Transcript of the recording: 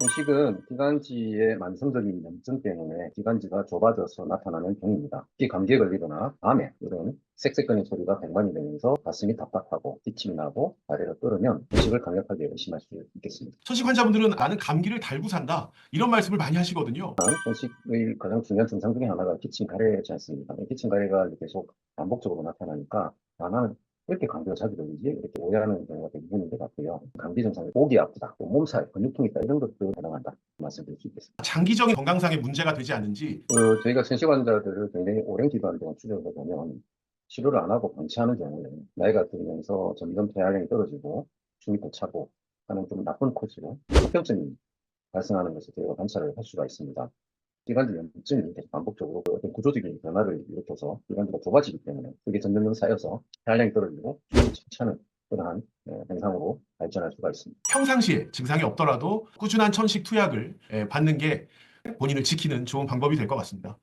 손식은 기관지의 만성적인 염증 때문에 기관지가 좁아져서 나타나는 병입니다. 특히 감기에 걸리거나 밤에 이런 쌕쌕거리는 소리가 백만이 되면서 가슴이 답답하고 기침이 나고 다리가 떨으면 손식을 강력하게 의심할 수 있겠습니다. 천식 환자분들은 나는 감기를 달고 산다 이런 말씀을 많이 하시거든요. 손식의 가장 중요한 증상 중에 하나가 기침 가래지 않습니까? 이 기침 가래가 계속 반복적으로 나타나니까 아, 나는 왜 이렇게 감기가 자주 걸리지? 이렇게 오해하는 경우가 대부분인 것 같고요. 감기 증상이 목이 아프다, 또 몸살, 근육통 있다 이런 것도 해당한다 말씀드릴 수 있겠습니다. 장기적인 건강상의 문제가 되지 않는지 그 저희가 천식 환자들을 굉장히 오랜 기간 동안 추적해 보면 치료를 안 하고 방치하는 경우에 나이가 들면서 점점 폐활량이 떨어지고 더 차고 하는 좀 나쁜 코스로 합병증이 발생하는 것을 저희가 관찰을 할 수가 있습니다. 기관지 염증이 계속 반복적으로 그 어떤 구조적인 변화를 일으켜서 기관지가 좁아지기 때문에 그게 점점점 쌓여서 폐활량이 떨어지고 숨이 차는 그러한 예, 현상으로 발전할 수가 있습니다. 평상시에 증상이 없더라도 꾸준한 천식 투약을 예, 받는 게 본인을 지키는 좋은 방법이 될 것 같습니다.